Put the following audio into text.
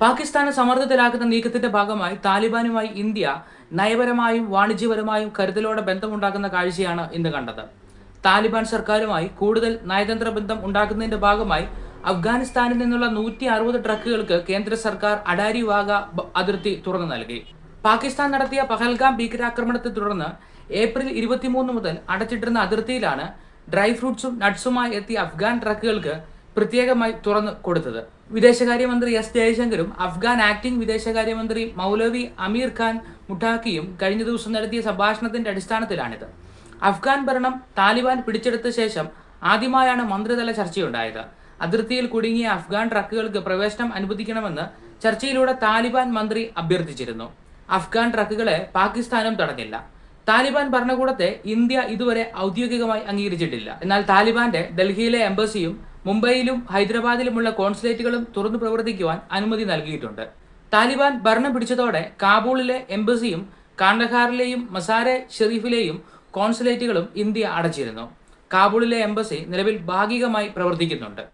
പാകിസ്ഥാനെ സമ്മർദ്ദത്തിലാക്കുന്ന നീക്കത്തിന്റെ ഭാഗമായി താലിബാനുമായി ഇന്ത്യ നയപരമായും വാണിജ്യപരമായും കരുതലോടെ ബന്ധമുണ്ടാക്കുന്ന കാഴ്ചയാണ് ഇന്ന് കണ്ടത്. താലിബാൻ സർക്കാരുമായി കൂടുതൽ നയതന്ത്ര ബന്ധം ഉണ്ടാക്കുന്നതിന്റെ ഭാഗമായി അഫ്ഗാനിസ്ഥാനിൽ നിന്നുള്ള നൂറ്റി അറുപത് ട്രക്കുകൾക്ക് കേന്ദ്ര സർക്കാർ അഡാരി വാഗ അതിർത്തി തുറന്നു നൽകി. പാകിസ്ഥാൻ നടത്തിയ പഹൽഗാം ഭീകരാക്രമണത്തെ തുടർന്ന് ഏപ്രിൽ ഇരുപത്തിമൂന്ന് മുതൽ അടച്ചിട്ടിരുന്ന അതിർത്തിയിലാണ് ഡ്രൈ ഫ്രൂട്ട്സും നട്ട്സുമായി എത്തിയ അഫ്ഗാൻ ട്രക്കുകൾക്ക് പ്രത്യേകമായി തുറന്നു കൊടുത്തത്. വിദേശകാര്യമന്ത്രി എസ് ജയശങ്കരും അഫ്ഗാൻ ആക്ടിംഗ് വിദേശകാര്യമന്ത്രി മൗലവി അമീർ ഖാൻ മുട്ടാക്കിയും കഴിഞ്ഞ ദിവസം നടത്തിയ സംഭാഷണത്തിന്റെ അടിസ്ഥാനത്തിലാണിത്. അഫ്ഗാൻ ഭരണം താലിബാൻ പിടിച്ചെടുത്ത ശേഷം ആദ്യമായാണ് മന്ത്രിതല ചർച്ചയുണ്ടായത്. അതിർത്തിയിൽ കുടുങ്ങിയ അഫ്ഗാൻ ട്രക്കുകൾക്ക് പ്രവേശനം അനുവദിക്കണമെന്ന് ചർച്ചയിലൂടെ താലിബാൻ മന്ത്രി അഭ്യർത്ഥിച്ചിരുന്നു. അഫ്ഗാൻ ട്രക്കുകളെ പാകിസ്ഥാനും തടഞ്ഞില്ല. താലിബാൻ ഭരണകൂടത്തെ ഇന്ത്യ ഇതുവരെ ഔദ്യോഗികമായി അംഗീകരിച്ചിട്ടില്ല. എന്നാൽ താലിബാന്റെ ഡൽഹിയിലെ എംബസിയും മുംബൈയിലും ഹൈദരാബാദിലുമുള്ള കോൺസുലേറ്റുകളും തുറന്നു പ്രവർത്തിക്കുവാൻ അനുമതി നൽകിയിട്ടുണ്ട്. താലിബാൻ ഭരണം പിടിച്ചതോടെ കാബൂളിലെ എംബസിയും കാണ്ഡഹാറിലെയും മസാരെ ഷെറീഫിലെയും കോൺസുലേറ്റുകളും ഇന്ത്യ അടച്ചിരുന്നു. കാബൂളിലെ എംബസി നിലവിൽ ഭാഗികമായി പ്രവർത്തിക്കുന്നുണ്ട്.